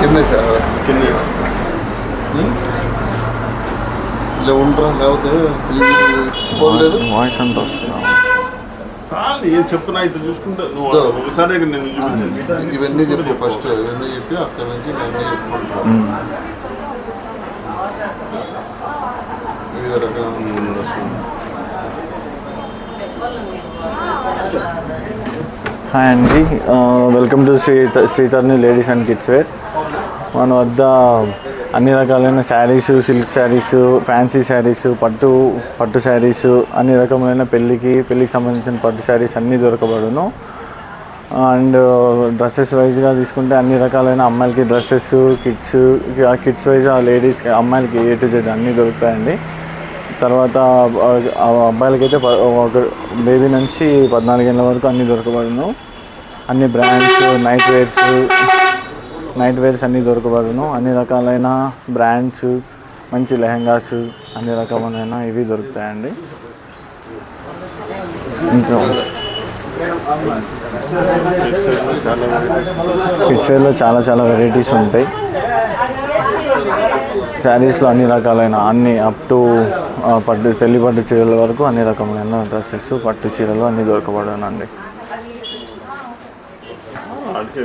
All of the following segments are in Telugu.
కింద సార్ కింద. ఇలా ఉండరా లేకపోతే పోలేదు వాయిస్ అంతా వస్తుందా? చాలు ఏం చెప్తున్నా ఇది చూసుకుంటా. నువ్వు. ఒకసారి నేను చూపించాను. ఇవన్నీ చెప్పు ఫస్ట్ ఇవన్నీ చెప్పి అక్కడ నుంచి ఇవన్నీ చెప్పుకుంటాం. మ్మ్. వివిధ రకాల హాయ్ అండి. Welcome to Shri Sritharni ladies and kids wear. మన వద్ద అన్ని రకాలైన sarees silk sarees fancy sarees పట్టు పట్టు శారీస్ అన్ని రకములైన పెళ్ళికి పెళ్ళికి సంబంధించిన పట్టు శారీస్ అన్నీ దొరకబడును. అండ్ డ్రెస్సెస్ వైజ్గా తీసుకుంటే అన్ని రకాలైన అమ్మాయిలకి dresses kids kids wise ladies అమ్మాయిలకి ఏ టు జెడ్ అన్నీ దొరుకుతాయండి. తర్వాత ఆ అబ్బాయిలకి అయితే ఒక బేబీ నుంచి పద్నాలుగేళ్ళ వరకు అన్నీ దొరకబడును. అన్ని brands night wears night wears అన్నీ దొరకబడును. అన్ని రకాలైన బ్రాండ్స్ మంచి లెహంగాస్ అన్ని రకమైన ఇవి దొరుకుతాయండి. ఇంకా కిడ్స్ వేర్లో చాలా చాలా వెరైటీస్ ఉంటాయి. శారీస్లో అన్ని రకాలైన అన్ని అప్ టు పట్టు పెళ్ళి పట్టు చీరల వరకు అన్ని రకములైన డ్రెస్సెస్ పట్టు చీరలు అన్నీ దొరకబడునండి. ఆడికే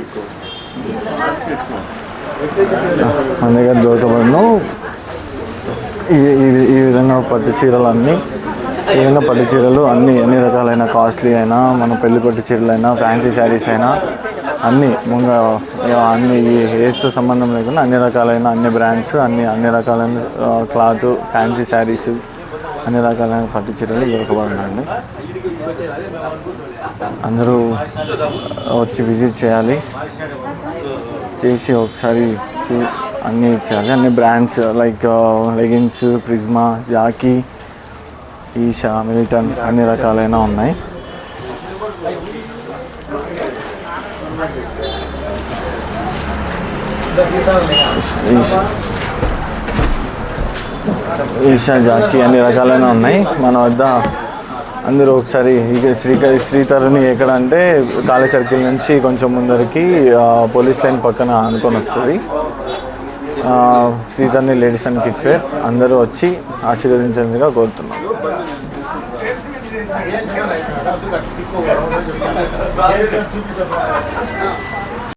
మన దగ్గర దొరకబడును. ఈ ఈ- ఈ విధంగా పట్టు చీరలు అన్నీ ఈ విధంగా పట్టు చీరలు అన్ని అన్ని రకాలైన కాస్ట్లీ అయినా మన పెళ్ళి పట్టు చీరలు అయినా ఫ్యాన్సీ శారీస్ అయినా అన్నీ ముంగ అన్ని ఈ ఏజ్తో సంబంధం లేకుండా అన్ని రకాలైన అన్ని బ్రాండ్స్ అన్ని అన్ని రకాలైన క్లాత్ ఫ్యాన్సీ శారీస్ అన్ని రకాలైన పట్టు చీరలు దొరకబడునండి అందరూ వచ్చి విజిట్ చేయాలి. చేసి ఒకసారి చూ అన్నీ ఇచ్చేయాలి. అన్ని brands like leggings Prisma Jockey Eesha Milton అన్ని రకాలైన ఉన్నాయి. ఈషా ఈషా జాకీ అన్ని రకాలైన ఉన్నాయి. మన వద్ద అందరూ ఒకసారి ఇక శ్రీకరి శ్రీతరుని ఎక్కడ అంటే కాళీ సర్కిల్ నుంచి కొంచెం ముందరికి పోలీస్ లైన్ పక్కన అనుకొని వస్తుంది. Sritharuni ladies and kids wear అందరూ వచ్చి ఆశీర్వదించేందుగా కోరుతున్నాం. Yeah, yeah, yeah.